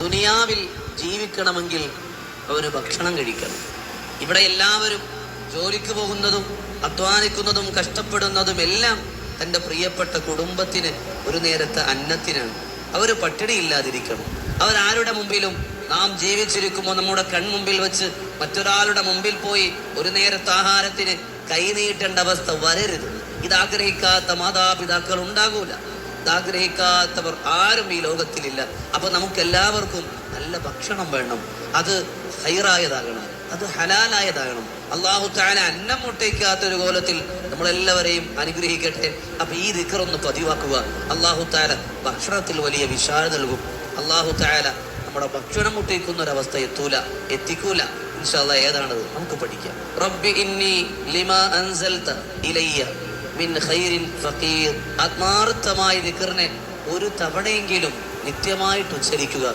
ദുനിയാവിൽ ജീവിക്കണമെങ്കിൽ അവർ ഭക്ഷണം കഴിക്കണം. ഇവിടെ എല്ലാവരും ജോലിക്ക് പോകുന്നതും അധ്വാനിക്കുന്നതും കഷ്ടപ്പെടുന്നതും എല്ലാം തന്റെ പ്രിയപ്പെട്ട കുടുംബത്തിന് ഒരു നേരത്തെ അന്നത്തിനാണ്. അവർ പട്ടിണിയില്ലാതിരിക്കണം. അവരാരുടെ മുമ്പിലും നാം ജീവിച്ചിരിക്കുമ്പോൾ നമ്മുടെ കൺമുമ്പിൽ വെച്ച് മറ്റൊരാളുടെ മുമ്പിൽ പോയി ഒരു നേരത്തെ ആഹാരത്തിന് കൈനീട്ടേണ്ട അവസ്ഥ വരരുത്. ഇതാഗ്രഹിക്കാത്ത മാതാപിതാക്കൾ ഉണ്ടാകൂല. ഇതാഗ്രഹിക്കാത്തവർ ആരും ഈ ലോകത്തിലില്ല. അപ്പൊ നമുക്ക് എല്ലാവർക്കും നല്ല ഭക്ഷണം വേണം. അത് ഹൈറായതാകണം. അത് ഹലാലായതാകണം. അള്ളാഹു താന അന്നം മുട്ടയ്ക്കാത്തൊരു കോലത്തിൽ നമ്മളെല്ലാവരെയും അനുഗ്രഹിക്കട്ടെ. അപ്പൊ ഈ ദിക്കറൊന്ന് പതിവാക്കുക. അള്ളാഹു താല ഭക്ഷണത്തിൽ വലിയ വിശാല നൽകും. അള്ളാഹു താല നമ്മുടെ ഭക്ഷണം മുട്ടയ്ക്കുന്ന ഒരവസ്ഥ എത്തൂല. എത്തിക്കൂല. ഇൻഷാല്ല ഏതാണത്? നമുക്ക് പഠിക്കാം. റബ്ബി ഇന്നി ലിമ അൻസൽത ഇലയ്യ. മിൻ ഖൈരിൻ ഫഖീർ ആത്മാർത്ഥമായ ദിക്റിനെ ഒരു തവണയെങ്കിലും നിത്യമായിട്ട് ഉച്ചരിക്കുക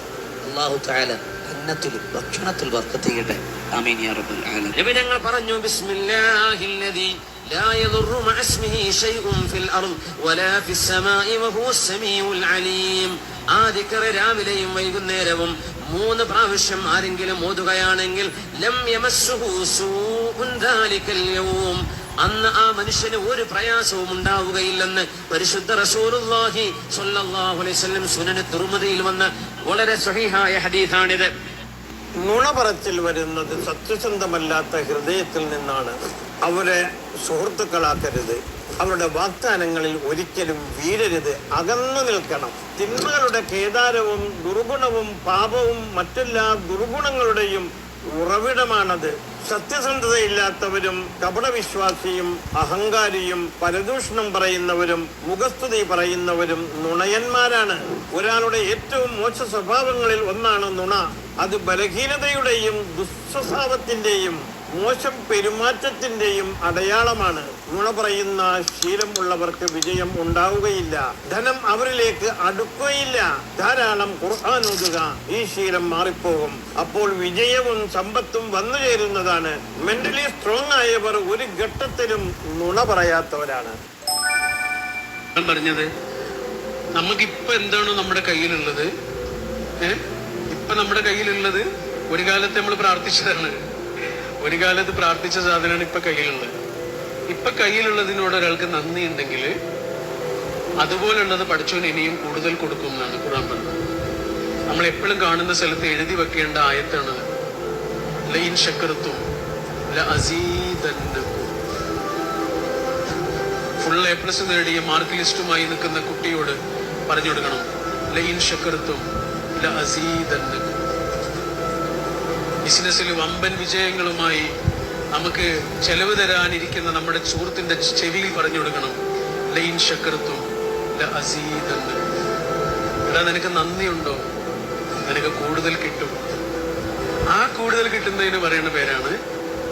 അള്ളാഹു തആല അന്നത്തിൽ ഭക്ഷണത്തിൽ ബർക്കത്ത് ചെയ്യട്ടെ ആമീൻ യാ റബ്ബൽ ആലമീൻ നബി ഞങ്ങൾ പറഞ്ഞു ബിസ്മില്ലാഹില്ലദീ لا يضر مع اسمه شيء في الأرض ولا في السماء وهو السميع العليم ആ ദിക്കറ് രാവിലെയും വൈകുന്നേരവും മൂന്ന് പ്രാവശ്യം ആരെങ്കിലും ഓതുകയാണെങ്കിൽ ലം യമസ്സുഹു സൂഉൻ ദാലിക്കൽ യൗം അന്ന് ആ മനുഷ്യന് ഒരു പ്രയാസവും ഉണ്ടാവുകയില്ലെന്ന് പരിശുദ്ധ റസൂലുള്ളാഹി സ്വല്ലല്ലാഹു അലൈഹി വസല്ലം സുനന തുർമുദിയിൽ വന്ന വളരെ സ്വഹീഹായ ഹദീസാണിത്. നുണ വരുന്നത് സത്യസന്ധമല്ലാത്ത ഹൃദയത്തിൽ നിന്നാണ്. അവരെ സുഹൃത്തുക്കളാക്കരുത്. അവരുടെ വാഗ്ദാനങ്ങളിൽ ഒരിക്കലും വീഴരുത്. അകന്നു നിൽക്കണം. തിന്മകളുടെ കേദാരവും ദുർഗുണവും പാപവും മറ്റെല്ലാ ദുർഗുണങ്ങളുടെയും ഉറവിടമാണത്. സത്യസന്ധതയില്ലാത്തവരും കപടവിശ്വാസിയും അഹങ്കാരിയും പരദൂഷണം പറയുന്നവരും മുഖസ്തുതി പറയുന്നവരും നുണയന്മാരാണ്. ഒരാളുടെ ഏറ്റവും മോശ സ്വഭാവങ്ങളിൽ ഒന്നാണ് നുണ. അത് ബലഹീനതയുടെയും ദുസ്വഭാവത്തിന്റെയും മോശം പെരുമാറ്റത്തിന്റെയും അടയാളമാണ്. നുണ പറയുന്ന ശീലം ഉള്ളവർക്ക് വിജയം ഉണ്ടാവുകയില്ല. ധനം അവരിലേക്ക് അടുക്കുകയില്ല. ധാരാളം ഖുർആൻ ഈ ശീലം മാറിപ്പോകും. അപ്പോൾ വിജയവും സമ്പത്തും വന്നു ചേരുന്നതാണ്. മെന്റലി സ്ട്രോങ് ആയവർ ഒരു ഘട്ടത്തിലും നുണ പറയാത്തവരാണ്. പറഞ്ഞത് നമുക്കിപ്പൊ എന്താണോ നമ്മുടെ കയ്യിലുള്ളത് ഇപ്പൊ നമ്മുടെ കയ്യിലുള്ളത് ഒരു കാലത്ത് നമ്മൾ പ്രാർത്ഥിച്ചതാണ്. ഒരു കാലത്ത് പ്രാർത്ഥിച്ച സാധനമാണ് ഇപ്പൊ കയ്യിലുള്ളത്. ഇപ്പൊ കയ്യിലുള്ളതിനോട് ഒരാൾക്ക് നന്ദി ഉണ്ടെങ്കിൽ അതുപോലുള്ളത് പഠിച്ചവൻ ഇനിയും കൂടുതൽ കൊടുക്കും എന്നാണ് ഖുറാൻ പറഞ്ഞത്. നമ്മൾ എപ്പോഴും കാണുന്ന സ്ഥലത്ത് എഴുതി വെക്കേണ്ട ആയത്താണ് ലൈൻ ശക്രത്വം അസീതന്നക്കും ഫുൾ എ പ്ലസ് നേടിയ മാർക്ക് ലിസ്റ്റുമായി നിൽക്കുന്ന കുട്ടിയോട് പറഞ്ഞു കൊടുക്കണം. ലൈൻ ഷക്കർത്തും ബിസിനസ്സിൽ വമ്പൻ വിജയങ്ങളുമായി നമുക്ക് ചെലവ് തരാനിരിക്കുന്ന നമ്മുടെ സുഹൃത്തിന്റെ ചെവിയിൽ പറഞ്ഞു കൊടുക്കണം. ലൈൻ ഷക്കർത്തും എടാ നിനക്ക് നന്ദിയുണ്ടോ? നിനക്ക് കൂടുതൽ കിട്ടും. ആ കൂടുതൽ കിട്ടുന്നതിന് പറയുന്ന പേരാണ്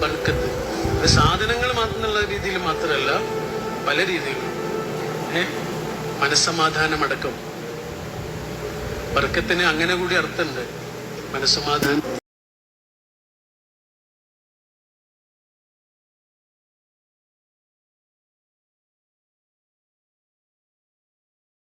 ബർക്കത്ത്. അത് സാധനങ്ങൾ എന്നുള്ള രീതിയിൽ മാത്രമല്ല പല രീതിയിലും. ഏ? മനസ്സമാധാനമടക്കം. ബർക്കത്തിന് അങ്ങനെ കൂടി അർത്ഥമുണ്ട്. മനസ്സമാധാനം